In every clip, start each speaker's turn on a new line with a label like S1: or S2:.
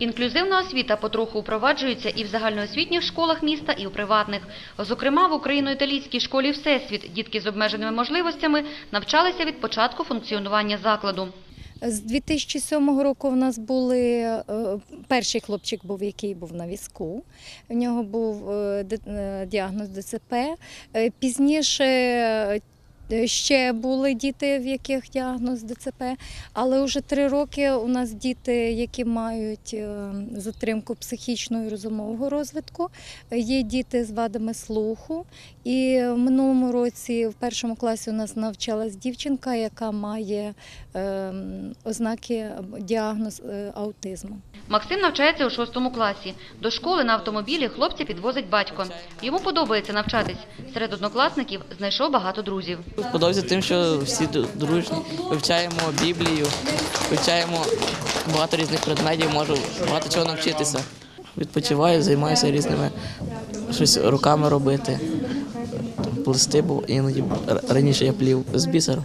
S1: Інклюзивна освіта потроху впроваджується і в загальноосвітніх школах міста, і у приватних. Зокрема, в україно-італійській школі «Всесвіт» дітки з обмеженими можливостями навчалися від початку функціонування закладу.
S2: З 2007 року в нас були е, перший хлопчик був, який був на візку. В нього був е, е, діагноз ДЦП. Пізніше ще були діти, в яких діагноз ДЦП, але вже три роки у нас діти, які мають е, затримку психічного і розумового розвитку. Е, Є діти з вадами слуху. І в минулому році в першому класі у нас навчалась дівчинка, яка має ем, ознаки діагноз е, аутизму.
S1: Максим навчається у шостому класі. До школи на автомобілі хлопця підвозить батько. Йому подобається навчатись. Серед однокласників знайшов багато друзів.
S3: Подобається тим, що всі дружні, вивчаємо Біблію, вивчаємо багато різних предметів, можу багато чого навчитися. Відпочиваю, займаюся різними щось руками робити. Плести, бо іноді раніше я плів з бісеру.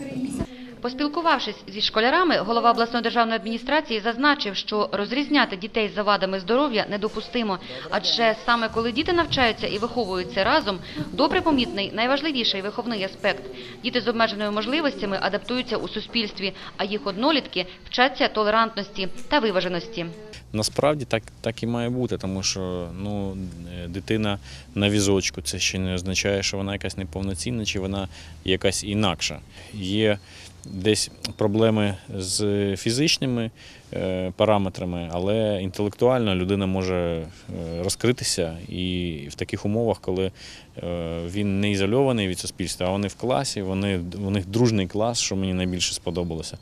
S1: Поспілкувавшись зі школярами, голова обласної державної адміністрації зазначив, що розрізняти дітей з завадами здоров'я недопустимо, адже саме коли діти навчаються і виховуються разом, добре помітний найважливіший виховний аспект. Діти з обмеженими можливостями адаптуються у суспільстві, а їх однолітки вчаться толерантності та виваженості.
S4: Насправді так, так і має бути, тому що ну, е, дитина на візочку це ще не означає, що вона якась неповноцінна чи вона якась інакша. Є десь проблеми з фізичними е, параметрами, але інтелектуально людина може е, розкритися і в таких умовах, коли е, він не ізольований від суспільства, а вони в класі, вони, у них дружний клас, що мені найбільше сподобалося.